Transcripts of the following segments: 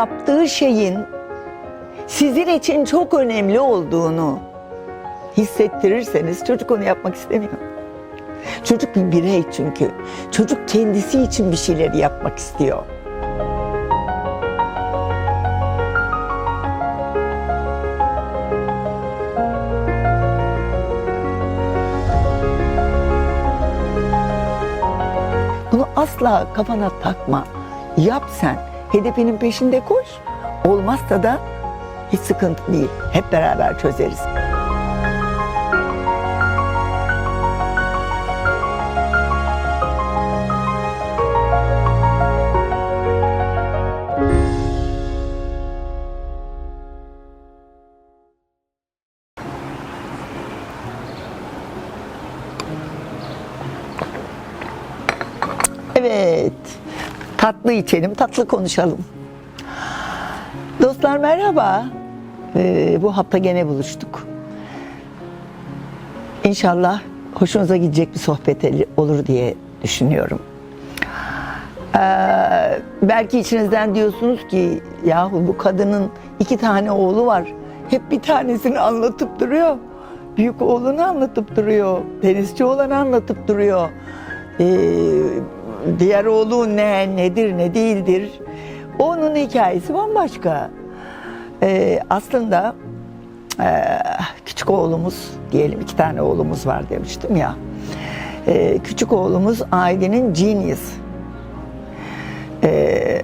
yaptığı şeyin sizin için çok önemli olduğunu hissettirirseniz çocuk onu yapmak istemiyor. Çocuk bir birey çünkü. Çocuk kendisi için bir şeyleri yapmak istiyor. Bunu asla kafana takma. Yap sen. Hedefinin peşinde koş. Olmazsa da hiç sıkıntı değil. Hep beraber çözeriz. Evet. Tatlı içelim, tatlı konuşalım. Dostlar merhaba. Ee, bu hafta gene buluştuk. İnşallah hoşunuza gidecek bir sohbet olur diye düşünüyorum. Ee, belki içinizden diyorsunuz ki yahu bu kadının iki tane oğlu var. Hep bir tanesini anlatıp duruyor. Büyük oğlunu anlatıp duruyor. Denizci olanı anlatıp duruyor. Ee, diğer oğlu ne, nedir, ne değildir. Onun hikayesi bambaşka. Ee, aslında ee, küçük oğlumuz diyelim iki tane oğlumuz var demiştim ya. Ee, küçük oğlumuz ailenin genius. Ee,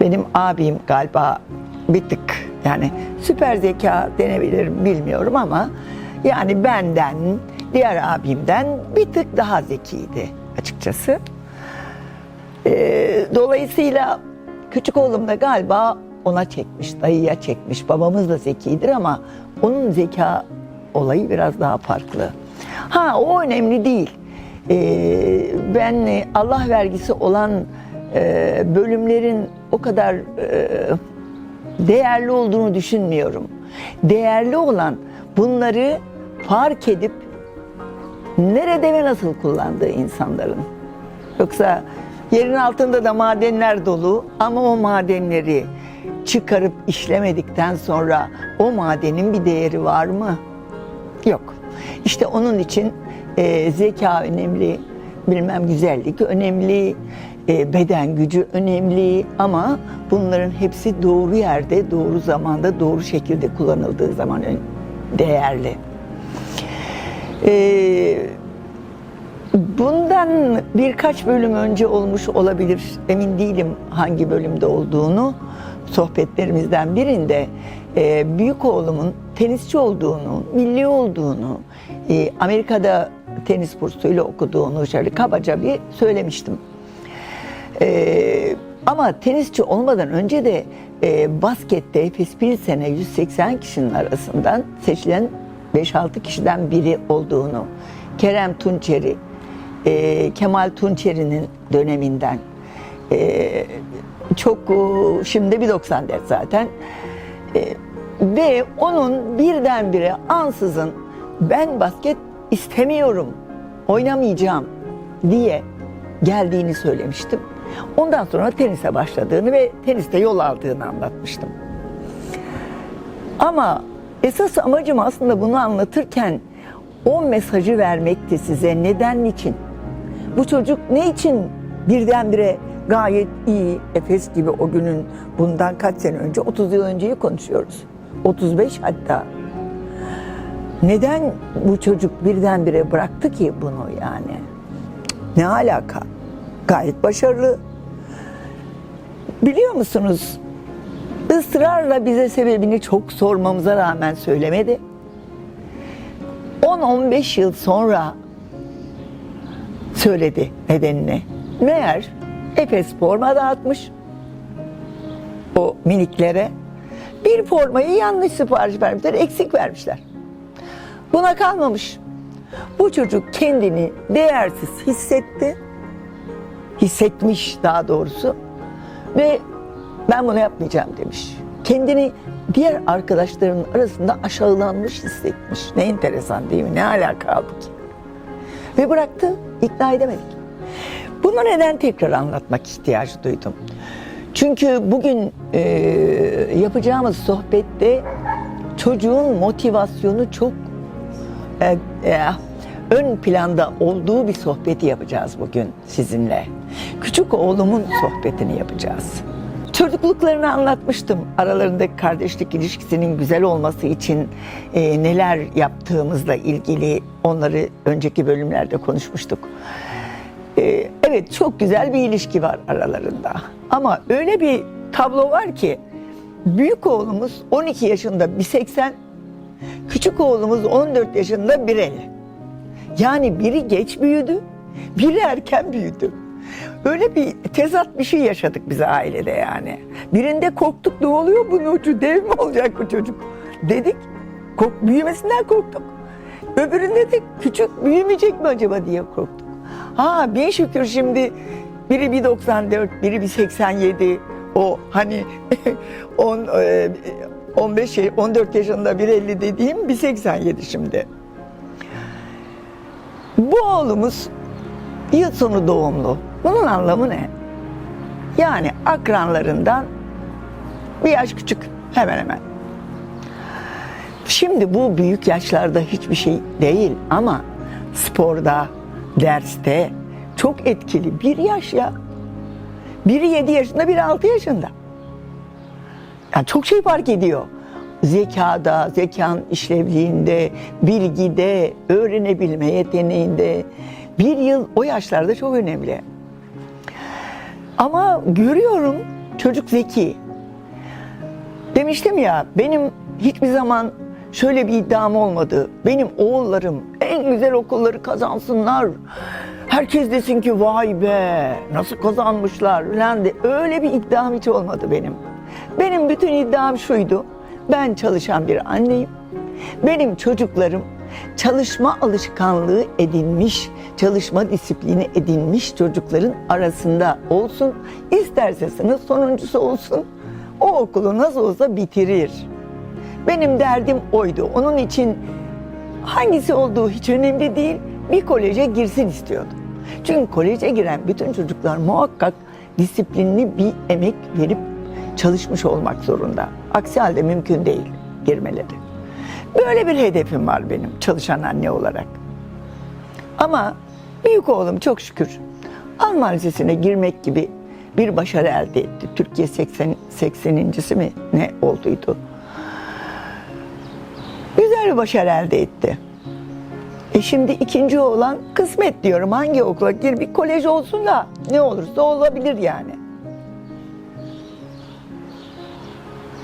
benim abim galiba bir tık yani süper zeka denebilir mi bilmiyorum ama yani benden diğer abimden bir tık daha zekiydi açıkçası. Ee, dolayısıyla küçük oğlum da galiba ona çekmiş, dayıya çekmiş. Babamız da zekidir ama onun zeka olayı biraz daha farklı. Ha o önemli değil. Ee, ben e, Allah vergisi olan e, bölümlerin o kadar e, değerli olduğunu düşünmüyorum. Değerli olan bunları fark edip nerede ve nasıl kullandığı insanların. Yoksa yerin altında da madenler dolu ama o madenleri çıkarıp işlemedikten sonra o madenin bir değeri var mı? Yok. İşte onun için e, zeka önemli, bilmem güzellik önemli, e, beden gücü önemli ama bunların hepsi doğru yerde, doğru zamanda, doğru şekilde kullanıldığı zaman değerli. Eee Bundan birkaç bölüm önce olmuş olabilir. Emin değilim hangi bölümde olduğunu. Sohbetlerimizden birinde e, büyük oğlumun tenisçi olduğunu, milli olduğunu, e, Amerika'da tenis bursuyla okuduğunu şöyle kabaca bir söylemiştim. E, ama tenisçi olmadan önce de baskette Efes bir sene 180 kişinin arasından seçilen 5-6 kişiden biri olduğunu, Kerem Tunçeri, e, Kemal Tunçeri'nin döneminden e, çok şimdi bir 94 zaten E, ve onun birdenbire ansızın ben basket istemiyorum oynamayacağım diye geldiğini söylemiştim. Ondan sonra tenise başladığını ve teniste yol aldığını anlatmıştım. Ama esas amacım aslında bunu anlatırken o mesajı vermekti size. Neden, niçin? Bu çocuk ne için birdenbire gayet iyi, Efes gibi o günün bundan kaç sene önce, 30 yıl önceyi konuşuyoruz. 35 hatta. Neden bu çocuk birdenbire bıraktı ki bunu yani? Ne alaka? Gayet başarılı. Biliyor musunuz? Israrla bize sebebini çok sormamıza rağmen söylemedi. 10-15 yıl sonra söyledi nedenini. Meğer Efes forma dağıtmış o miniklere. Bir formayı yanlış sipariş vermişler, eksik vermişler. Buna kalmamış. Bu çocuk kendini değersiz hissetti. Hissetmiş daha doğrusu. Ve ben bunu yapmayacağım demiş. Kendini diğer arkadaşlarının arasında aşağılanmış hissetmiş. Ne enteresan değil mi? Ne alaka halbuki. Ve bıraktı, ikna edemedik. Bunu neden tekrar anlatmak ihtiyacı duydum? Çünkü bugün e, yapacağımız sohbette çocuğun motivasyonu çok e, e, ön planda olduğu bir sohbeti yapacağız bugün sizinle. Küçük oğlumun sohbetini yapacağız. Çocukluklarını anlatmıştım. Aralarındaki kardeşlik ilişkisinin güzel olması için e, neler yaptığımızla ilgili onları önceki bölümlerde konuşmuştuk. E, evet çok güzel bir ilişki var aralarında. Ama öyle bir tablo var ki büyük oğlumuz 12 yaşında 1.80, küçük oğlumuz 14 yaşında 1.50. Yani biri geç büyüdü, biri erken büyüdü. Öyle bir tezat bir şey yaşadık biz ailede yani. Birinde korktuk ne oluyor bunun ucu dev mi olacak bu çocuk dedik. Kork, büyümesinden korktuk. Öbüründe de küçük büyümeyecek mi acaba diye korktuk. Ha bin şükür şimdi biri 1.94, biri 1.87 o hani 10, e, 15 şey 14 yaşında 1.50 dediğim 1.87 şimdi. Bu oğlumuz yıl sonu doğumlu. Bunun anlamı ne? Yani akranlarından bir yaş küçük hemen hemen. Şimdi bu büyük yaşlarda hiçbir şey değil ama sporda, derste çok etkili. Bir yaş ya. Biri 7 yaşında, biri 6 yaşında. Yani çok şey fark ediyor. Zekada, zekanın işlevliğinde, bilgide, öğrenebilme yeteneğinde. Bir yıl o yaşlarda çok önemli. Ama görüyorum çocuk zeki. Demiştim ya benim hiçbir zaman şöyle bir iddiam olmadı. Benim oğullarım en güzel okulları kazansınlar. Herkes desin ki vay be nasıl kazanmışlar falan de. Öyle bir iddiam hiç olmadı benim. Benim bütün iddiam şuydu. Ben çalışan bir anneyim. Benim çocuklarım çalışma alışkanlığı edinmiş, çalışma disiplini edinmiş çocukların arasında olsun. İsterse sınıf sonuncusu olsun. O okulu nasıl olsa bitirir. Benim derdim oydu. Onun için hangisi olduğu hiç önemli değil. Bir koleje girsin istiyordum. Çünkü koleje giren bütün çocuklar muhakkak disiplinli bir emek verip çalışmış olmak zorunda. Aksi halde mümkün değil girmeleri. Böyle bir hedefim var benim çalışan anne olarak. Ama büyük oğlum çok şükür Alman Lisesi'ne girmek gibi bir başarı elde etti. Türkiye 80, 80.si mi ne olduydu? Güzel bir başarı elde etti. E şimdi ikinci oğlan kısmet diyorum. Hangi okula gir bir kolej olsun da ne olursa olabilir yani.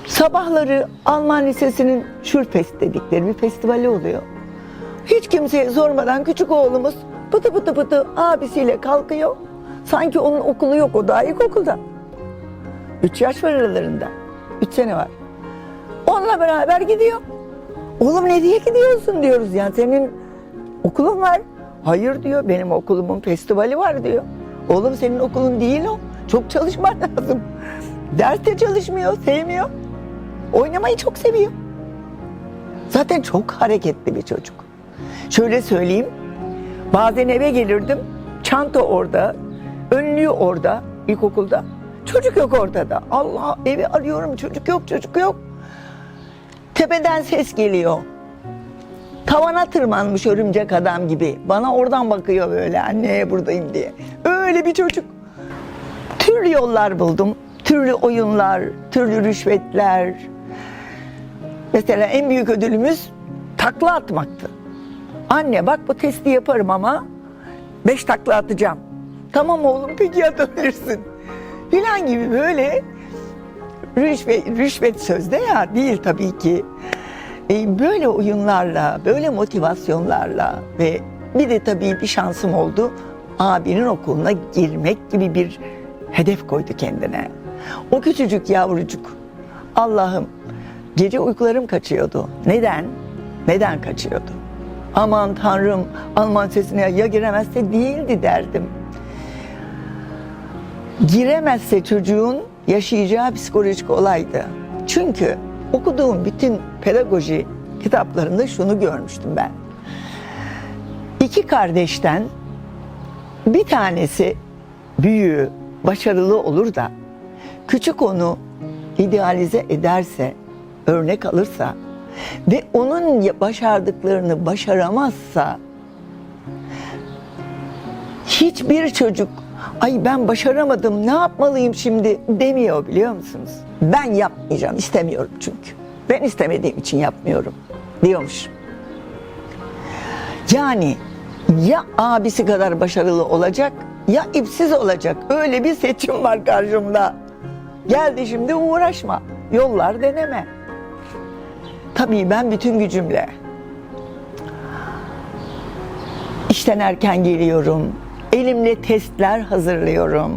Sabahları Alman Lisesi'nin Schulfest dedikleri bir festivali oluyor. Hiç kimseye sormadan küçük oğlumuz pıtı pıtı pıtı abisiyle kalkıyor. Sanki onun okulu yok o daha ilkokulda. Üç yaş var aralarında. Üç sene var. Onunla beraber gidiyor. Oğlum nereye gidiyorsun diyoruz yani senin okulun var. Hayır diyor benim okulumun festivali var diyor. Oğlum senin okulun değil o. Çok çalışman lazım. Derste çalışmıyor, sevmiyor. Oynamayı çok seviyor. Zaten çok hareketli bir çocuk. Şöyle söyleyeyim. Bazen eve gelirdim. Çanta orada, önlüğü orada ilkokulda. Çocuk yok ortada. Allah evi arıyorum çocuk yok çocuk yok. Tepeden ses geliyor. Tavana tırmanmış örümcek adam gibi. Bana oradan bakıyor böyle anneye buradayım diye. Öyle bir çocuk. Türlü yollar buldum. Türlü oyunlar, türlü rüşvetler. Mesela en büyük ödülümüz takla atmaktı. Anne bak bu testi yaparım ama beş takla atacağım. Tamam oğlum peki atabilirsin. Filan gibi böyle rüşvet, rüşvet sözde ya değil tabii ki. E, böyle oyunlarla, böyle motivasyonlarla ve bir de tabii bir şansım oldu. Abinin okuluna girmek gibi bir hedef koydu kendine. O küçücük yavrucuk. Allah'ım gece uykularım kaçıyordu. Neden? Neden kaçıyordu? Aman Tanrım Alman sesine ya giremezse değildi derdim. Giremezse çocuğun yaşayacağı psikolojik olaydı. Çünkü okuduğum bütün pedagoji kitaplarında şunu görmüştüm ben. İki kardeşten bir tanesi büyüğü başarılı olur da küçük onu idealize ederse, örnek alırsa ve onun başardıklarını başaramazsa hiçbir çocuk ay ben başaramadım ne yapmalıyım şimdi demiyor biliyor musunuz? Ben yapmayacağım istemiyorum çünkü. Ben istemediğim için yapmıyorum diyormuş. Yani ya abisi kadar başarılı olacak ya ipsiz olacak. Öyle bir seçim var karşımda. Geldi şimdi uğraşma. Yollar deneme. Tabii ben bütün gücümle işten erken geliyorum. Elimle testler hazırlıyorum.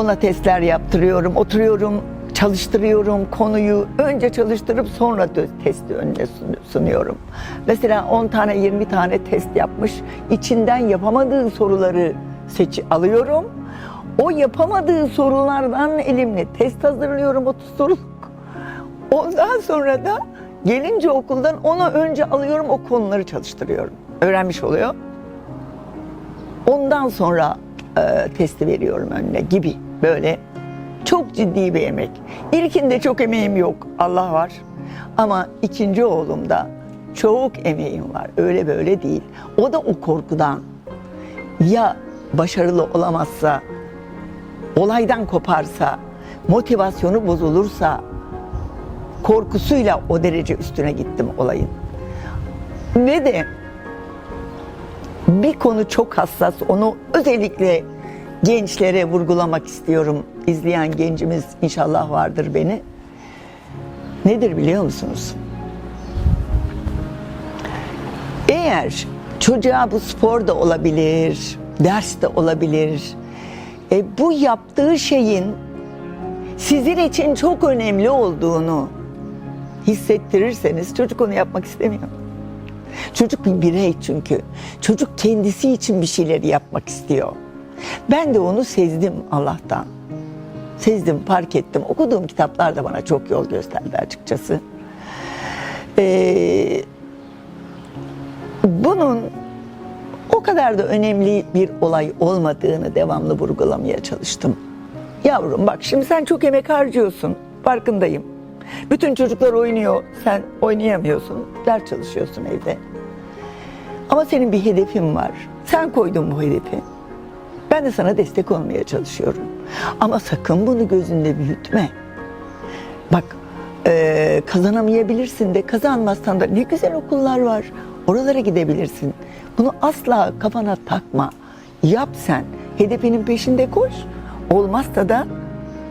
Ona testler yaptırıyorum. Oturuyorum, çalıştırıyorum konuyu. Önce çalıştırıp sonra testi önüne sun- sunuyorum. Mesela 10 tane 20 tane test yapmış. İçinden yapamadığı soruları seçi alıyorum. O yapamadığı sorulardan elimle test hazırlıyorum 30 soruluk. Ondan sonra da gelince okuldan onu önce alıyorum o konuları çalıştırıyorum. Öğrenmiş oluyor. Ondan sonra e, testi veriyorum önüne gibi böyle çok ciddi bir emek. İlkinde çok emeğim yok Allah var. Ama ikinci oğlumda çok emeğim var. Öyle böyle değil. O da o korkudan ya başarılı olamazsa, olaydan koparsa, motivasyonu bozulursa korkusuyla o derece üstüne gittim olayın. Ve de bir konu çok hassas. Onu özellikle gençlere vurgulamak istiyorum. İzleyen gencimiz inşallah vardır beni. Nedir biliyor musunuz? Eğer çocuğa bu spor da olabilir, ders de olabilir. E, bu yaptığı şeyin sizin için çok önemli olduğunu hissettirirseniz çocuk onu yapmak istemiyor. Çocuk bir birey çünkü. Çocuk kendisi için bir şeyleri yapmak istiyor. Ben de onu sezdim Allah'tan. Sezdim, fark ettim. Okuduğum kitaplar da bana çok yol gösterdi açıkçası. Ee, o kadar da önemli bir olay olmadığını devamlı vurgulamaya çalıştım. Yavrum bak şimdi sen çok emek harcıyorsun. Farkındayım. Bütün çocuklar oynuyor. Sen oynayamıyorsun. Ders çalışıyorsun evde. Ama senin bir hedefin var. Sen koydun bu hedefi. Ben de sana destek olmaya çalışıyorum. Ama sakın bunu gözünde büyütme. Bak eee, kazanamayabilirsin de kazanmazsan da ne güzel okullar var. Oralara gidebilirsin. Bunu asla kafana takma. Yap sen. Hedefinin peşinde koş. Olmazsa da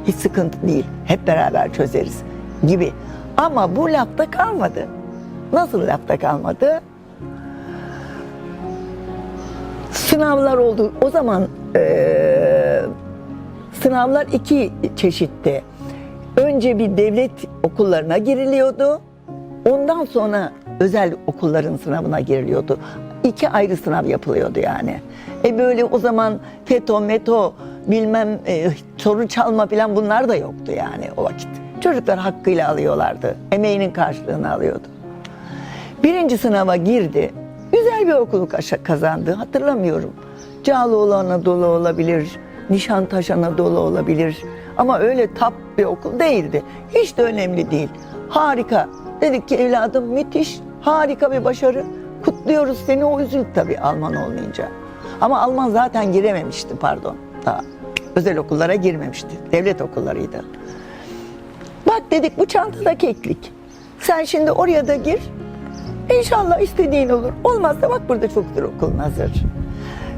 hiç sıkıntı değil. Hep beraber çözeriz gibi. Ama bu lafta kalmadı. Nasıl lafta kalmadı? Sınavlar oldu. O zaman eee, sınavlar iki çeşitti. Önce bir devlet okullarına giriliyordu. Ondan sonra özel okulların sınavına giriliyordu. İki ayrı sınav yapılıyordu yani. E böyle o zaman FETÖ, METO, bilmem e, soru çalma falan bunlar da yoktu yani o vakit. Çocuklar hakkıyla alıyorlardı. Emeğinin karşılığını alıyordu. Birinci sınava girdi. Güzel bir okulu kazandı. Hatırlamıyorum. Cağaloğlu Anadolu olabilir, Nişantaşı Anadolu olabilir. Ama öyle tap bir okul değildi. Hiç de önemli değil. Harika. Dedik ki evladım müthiş, harika bir başarı. Kutluyoruz seni. O üzüldü tabii Alman olmayınca. Ama Alman zaten girememişti pardon. Daha özel okullara girmemişti. Devlet okullarıydı. Bak dedik bu çantada keklik. Sen şimdi oraya da gir. İnşallah istediğin olur. Olmazsa bak burada çoktur okulun hazır.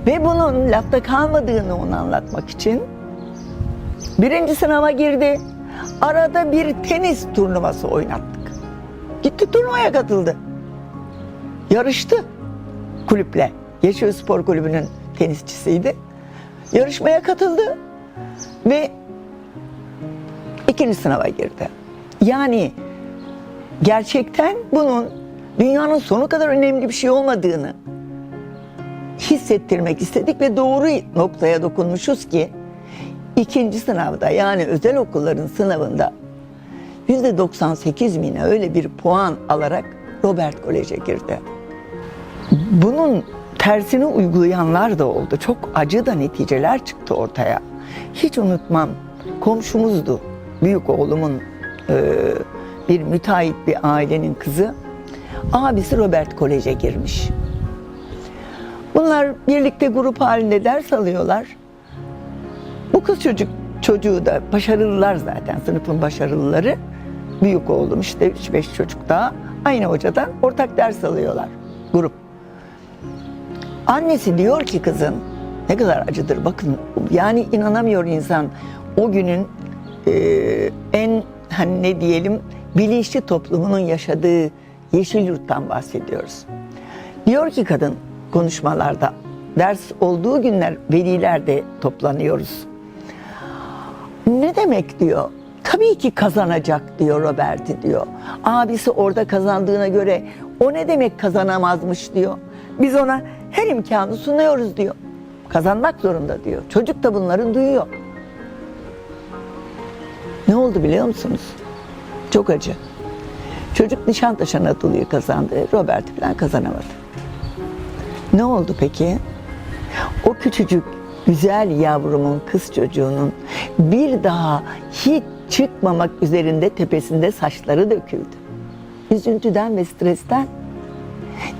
Ve bunun lafta kalmadığını ona anlatmak için birinci sınava girdi. Arada bir tenis turnuvası oynattık. Gitti turnuvaya katıldı. Yarıştı kulüple. Yeşil Spor Kulübü'nün tenisçisiydi. Yarışmaya katıldı ve ikinci sınava girdi. Yani gerçekten bunun dünyanın sonu kadar önemli bir şey olmadığını hissettirmek istedik ve doğru noktaya dokunmuşuz ki ikinci sınavda yani özel okulların sınavında yüzde 98 mine öyle bir puan alarak Robert Kolej'e girdi. Bunun tersini uygulayanlar da oldu. Çok acı da neticeler çıktı ortaya. Hiç unutmam komşumuzdu. Büyük oğlumun e, bir müteahhit bir ailenin kızı. Abisi Robert Kolej'e girmiş. Bunlar birlikte grup halinde ders alıyorlar. Bu kız çocuk çocuğu da başarılılar zaten sınıfın başarılıları. Büyük oğlum işte 3-5 çocuk daha aynı hocadan ortak ders alıyorlar grup. Annesi diyor ki kızın ne kadar acıdır bakın yani inanamıyor insan o günün e, en hani ne diyelim bilinçli toplumunun yaşadığı yeşil yurttan bahsediyoruz. Diyor ki kadın konuşmalarda ders olduğu günler veliler de toplanıyoruz. Ne demek diyor? Tabii ki kazanacak diyor Robert'i diyor. Abisi orada kazandığına göre o ne demek kazanamazmış diyor. Biz ona her imkanı sunuyoruz diyor. Kazanmak zorunda diyor. Çocuk da bunları duyuyor. Ne oldu biliyor musunuz? Çok acı. Çocuk Nişantaşı Anadolu'yu kazandı. Robert falan kazanamadı. Ne oldu peki? O küçücük güzel yavrumun kız çocuğunun bir daha hiç çıkmamak üzerinde tepesinde saçları döküldü. Üzüntüden ve stresten.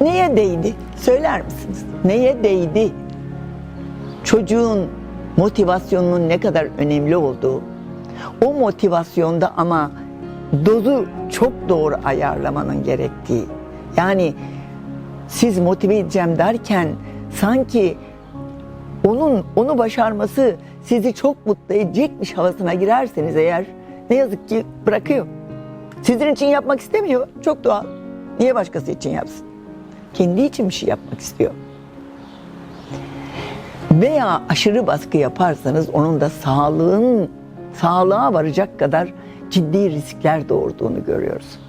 Neye değdi? Söyler misiniz? Neye değdi? Çocuğun motivasyonunun ne kadar önemli olduğu, o motivasyonda ama dozu çok doğru ayarlamanın gerektiği. Yani siz motive edeceğim derken sanki onun onu başarması sizi çok mutlu edecekmiş havasına girerseniz eğer ne yazık ki bırakıyor. Sizin için yapmak istemiyor. Çok doğal. Niye başkası için yapsın? Kendi için bir şey yapmak istiyor. Veya aşırı baskı yaparsanız onun da sağlığın sağlığa varacak kadar ciddi riskler doğurduğunu görüyoruz.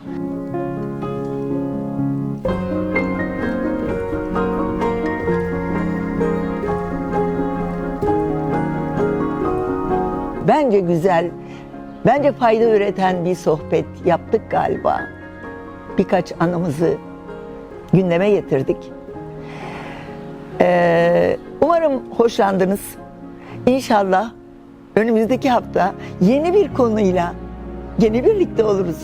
Bence güzel, bence fayda üreten bir sohbet yaptık galiba. Birkaç anımızı gündeme getirdik. Ee, umarım hoşlandınız. İnşallah önümüzdeki hafta yeni bir konuyla yeni birlikte oluruz.